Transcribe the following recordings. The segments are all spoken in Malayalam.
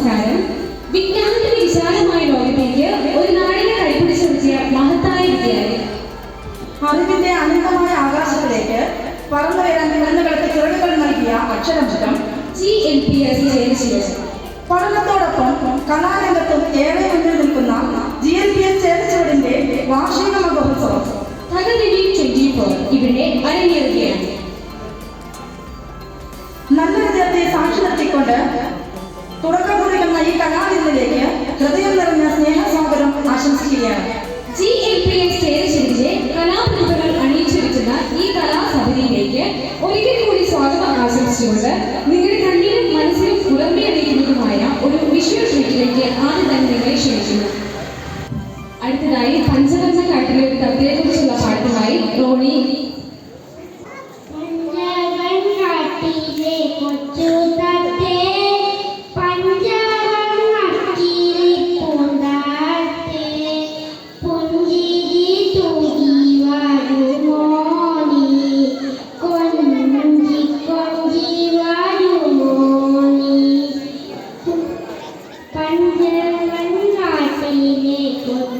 നമസ്കാരം. വിജ്ഞാനത്തിന്റെ വിശാലമായ ലോകത്തേക്ക് ഒരു നാടിനെ കൈപിടിച്ചുയർത്തിയ മഹത്തായ വിദ്യാലയം. അറിവിന്റെ അനന്തമായ ആകാശത്തിലേക്ക് പറന്നു വരാൻ കുഴന്നുകൾക്ക് ചിറകുകൾ നൽകിയ അക്ഷരമുറ്റം ജി എൽ പി എസ് ചേർച്ചിയത് പഠനത്തോടൊപ്പം കലാരംഗത്തും ഏറെ മുന്നിൽ നിൽക്കുന്ന ജി എൽ പി എസ് ചേർച്ചവടിന്റെ വാർഷിക മഹോത്സവം. തകതിരി ട്വന്റി ഫോർ ഇവിടെ അരങ്ങേറുകയാണ്. നല്ല വിദ്യാർത്ഥിയെ സാക്ഷി നിർത്തിക്കൊണ്ട് ഈ കലാവിരുന്നിലേക്ക് ഹൃദയം നിറഞ്ഞ സ്നേഹസ്വാഗതം ആശംസിക്കുകയാണ്. ജി എൽ പി എസ് ചേർച്ചിന്റെ കലാപ്രതിഭകൾ അണിയിച്ചിരിക്കുന്ന ഈ കലാസഭയിലേക്ക് ഒരിക്കൽ കൂടി സ്വാഗതം ആശംസിച്ചുകൊണ്ട് നിങ്ങളുടെ കണ്ണിലും മനസ്സിലും കുളമ്പി ഒരു വിഷ്വൽ ട്രീറ്റിലേക്ക് ആദ്യം തന്നെ നിങ്ങളെ ക്ഷണിക്കുന്നു. അടുത്തതായി പഞ്ചവർണ കാട്ടിലെ ഒരു തത്തയെക്കുറിച്ചുള്ള പാട്ടുമായി റോണി. കാട്ടിലെ เญญาณัญญาปีเมฆ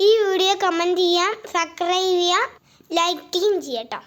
ഈ വീഡിയോ കമന്റ് ചെയ്യാം സബ്സ്ക്രൈബ് ചെയ്യാം ലൈക്കിങ് ചെയ്യട്ടോ.